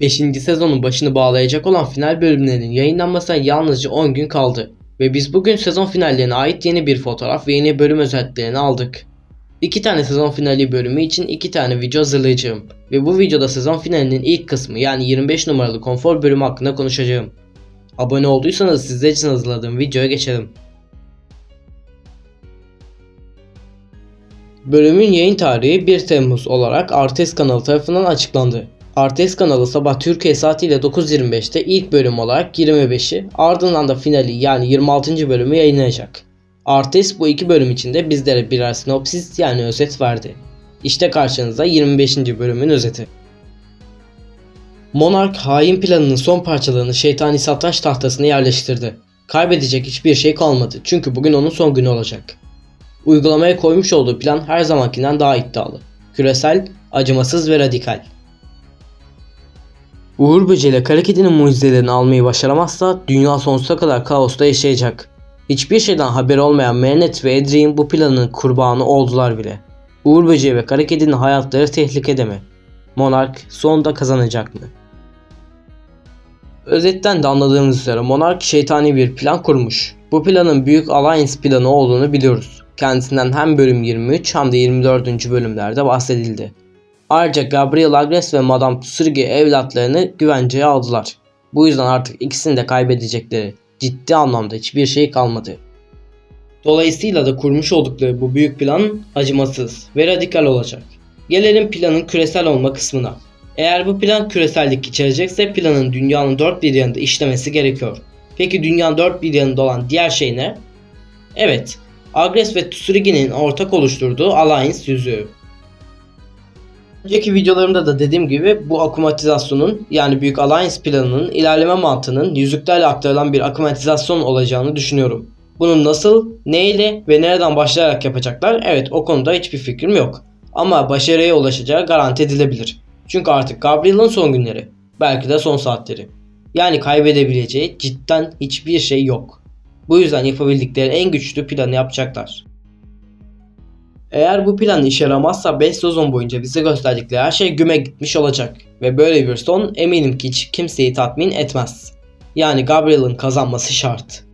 5. sezonun başını bağlayacak olan final bölümlerinin yayınlanmasına yalnızca 10 gün kaldı. Ve biz bugün sezon finallerine ait yeni bir fotoğraf ve yeni bölüm özetlerini aldık. İki tane sezon finali bölümü için iki tane video hazırlayacağım. Ve bu videoda sezon finalinin ilk kısmı yani 25 numaralı konfor bölümü hakkında konuşacağım. Abone olduysanız sizler için hazırladığım videoya geçelim. Bölümün yayın tarihi 1 Temmuz olarak Artes kanalı tarafından açıklandı. Artes kanalı sabah Türkiye saatiyle 9.25'te ilk bölüm olarak 25'i ardından da finali yani 26. bölümü yayınlayacak. Artes bu iki bölüm içinde bizlere birer sinopsis yani özet verdi. İşte karşınızda 25. bölümün özeti. Monark hain planının son parçalarını şeytani satranç tahtasına yerleştirdi. Kaybedecek hiçbir şey kalmadı çünkü bugün onun son günü olacak. Uygulamaya koymuş olduğu plan her zamankinden daha iddialı. Küresel, acımasız ve radikal. Uğur Kara Kedi'nin mucizelerini almayı başaramazsa dünya sonsuza kadar kaosta yaşayacak. Hiçbir şeyden haberi olmayan Manet ve Adrien bu planın kurbanı oldular bile. Uğur Böceği ve Kara Kedi'nin hayatları tehlikede mi? Monark sonunda kazanacak mı? Özetten de anladığımız üzere Monark şeytani bir plan kurmuş. Bu planın Büyük Alliance planı olduğunu biliyoruz. Kendisinden hem bölüm 23 hem de 24. bölümlerde bahsedildi. Ayrıca Gabriel Agres ve Madame Tsurgi evlatlarını güvenceye aldılar. Bu yüzden artık ikisini de kaybedecekleri ciddi anlamda hiçbir şey kalmadı. Dolayısıyla da kurmuş oldukları bu büyük plan acımasız ve radikal olacak. Gelelim planın küresel olma kısmına. Eğer bu plan küresellik içerecekse planın dünyanın dört bir yanında işlemesi gerekiyor. Peki dünyanın dört bir yanında olan diğer şey ne? Evet, Agres ve Tsurugi'nin ortak oluşturduğu Alliance yüzüğü. Önceki videolarımda da dediğim gibi bu akumatizasyonun yani Büyük Alliance planının ilerleme mantığının yüzüklerle aktarılan bir akumatizasyon olacağını düşünüyorum. Bunu nasıl, neyle ve nereden başlayarak yapacaklar evet o konuda hiçbir fikrim yok. Ama başarıya ulaşacağı garanti edilebilir. Çünkü artık Gabriel'ın son günleri. Belki de son saatleri. Yani kaybedebileceği cidden hiçbir şey yok. Bu yüzden yapabildikleri en güçlü planı yapacaklar. Eğer bu plan işe yaramazsa 5 sezon boyunca bize gösterdikleri her şey güme gitmiş olacak. Ve böyle bir son eminim ki hiç kimseyi tatmin etmez. Yani Gabriel'ın kazanması şart.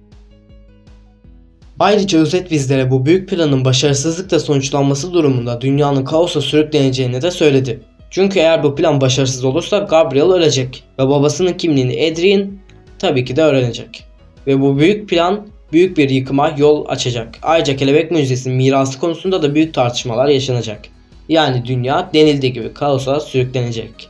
Ayrıca özet bizlere bu büyük planın başarısızlıkla sonuçlanması durumunda dünyanın kaosa sürükleneceğini de söyledi. Çünkü eğer bu plan başarısız olursa Gabriel ölecek ve babasının kimliğini Adrien tabii ki de öğrenecek. Ve bu büyük plan büyük bir yıkıma yol açacak. Ayrıca kelebek müzesinin mirası konusunda da büyük tartışmalar yaşanacak. Yani dünya denildiği gibi kaosa sürüklenecek.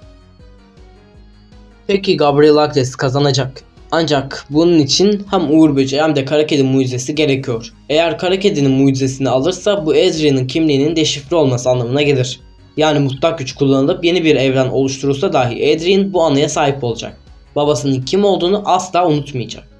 Peki Gabriel Agres kazanacak. Ancak bunun için hem Uğur Böceği hem de Kara Kedi mucizesi gerekiyor. Eğer Kara Kedi'nin mucizesini alırsa bu Adrian'ın kimliğinin deşifre olması anlamına gelir. Yani mutlak güç kullanılıp yeni bir evren oluşturulsa dahi Adrian bu anıya sahip olacak. Babasının kim olduğunu asla unutmayacak.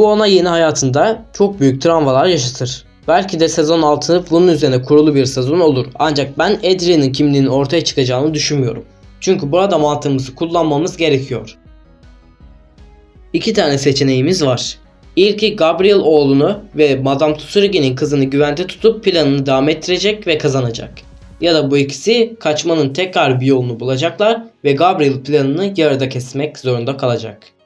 Bu ona yeni hayatında çok büyük travmalar yaşatır. Belki de sezon 6 bunun üzerine kurulu bir sezon olur. Ancak ben Adrian'ın kimliğinin ortaya çıkacağını düşünmüyorum. Çünkü burada mantığımızı kullanmamız gerekiyor. İki tane seçeneğimiz var. İlki Gabriel oğlunu ve Madame Tsurugi'nin kızını güvende tutup planını devam ettirecek ve kazanacak. Ya da bu ikisi kaçmanın tekrar bir yolunu bulacaklar ve Gabriel planını yarıda kesmek zorunda kalacak.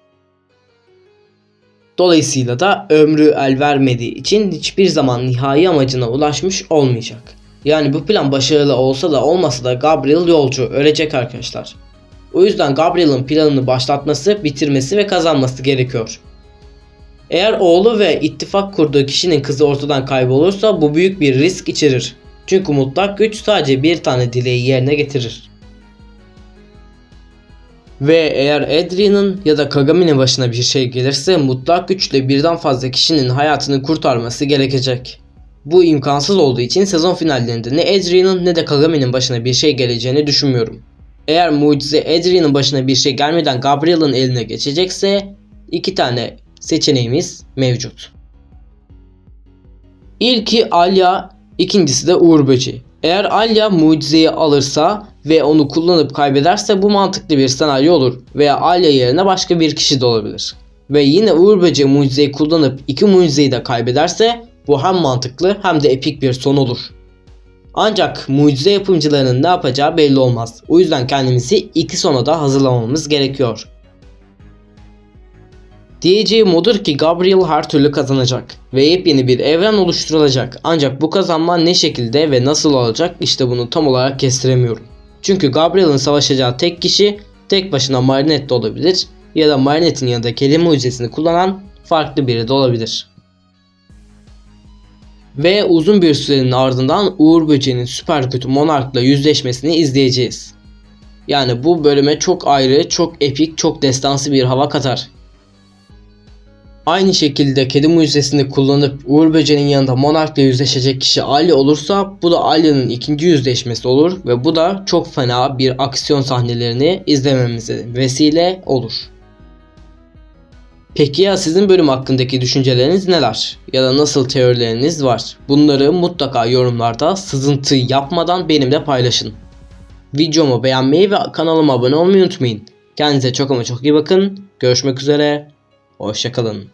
Dolayısıyla da ömrü el vermediği için hiçbir zaman nihai amacına ulaşmış olmayacak. Yani bu plan başarılı olsa da olmasa da Gabriel yolcu ölecek arkadaşlar. O yüzden Gabriel'ın planını başlatması, bitirmesi ve kazanması gerekiyor. Eğer oğlu ve ittifak kurduğu kişinin kızı ortadan kaybolursa bu büyük bir risk içerir. Çünkü mutlak güç sadece bir tane dileği yerine getirir. Ve eğer Adrian'ın ya da Kagami'nin başına bir şey gelirse mutlak güçle birden fazla kişinin hayatını kurtarması gerekecek. Bu imkansız olduğu için sezon finallerinde ne Adrian'ın ne de Kagami'nin başına bir şey geleceğini düşünmüyorum. Eğer mucize Adrian'ın başına bir şey gelmeden Gabriel'ın eline geçecekse iki tane seçeneğimiz mevcut. İlki Alya, ikincisi de Uğur Böceği. Eğer Alya mucizeyi alırsa ve onu kullanıp kaybederse bu mantıklı bir senaryo olur veya Alya yerine başka bir kişi de olabilir. Ve yine Uğur Böceği mucizeyi kullanıp iki mucizeyi de kaybederse bu hem mantıklı hem de epik bir son olur. Ancak mucize yapımcılarının ne yapacağı belli olmaz. O yüzden kendimizi iki sona da hazırlamamız gerekiyor. Diyeceğim odur ki Gabriel her türlü kazanacak ve yepyeni bir evren oluşturulacak. Ancak bu kazanma ne şekilde ve nasıl olacak işte bunu tam olarak kestiremiyorum. Çünkü Gabriel'in savaşacağı tek kişi tek başına Marinette olabilir ya da Marinette'in yanında kelime mucizesini kullanan farklı biri de olabilir. Ve uzun bir sürenin ardından Uğur Böceği'nin süper kötü Monark'la yüzleşmesini izleyeceğiz. Yani bu bölüme çok ayrı, çok epik, çok destansı bir hava katar. Aynı şekilde kedi mucizesini kullanıp Uğur Böceği'nin yanında Monark'la yüzleşecek kişi Ali olursa bu da Ali'nin ikinci yüzleşmesi olur ve bu da çok fena bir aksiyon sahnelerini izlememize vesile olur. Peki ya sizin bölüm hakkındaki düşünceleriniz neler? Ya da nasıl teorileriniz var? Bunları mutlaka yorumlarda sızıntı yapmadan benimle paylaşın. Videomu beğenmeyi ve kanalıma abone olmayı unutmayın. Kendinize çok ama çok iyi bakın. Görüşmek üzere. Hoşçakalın.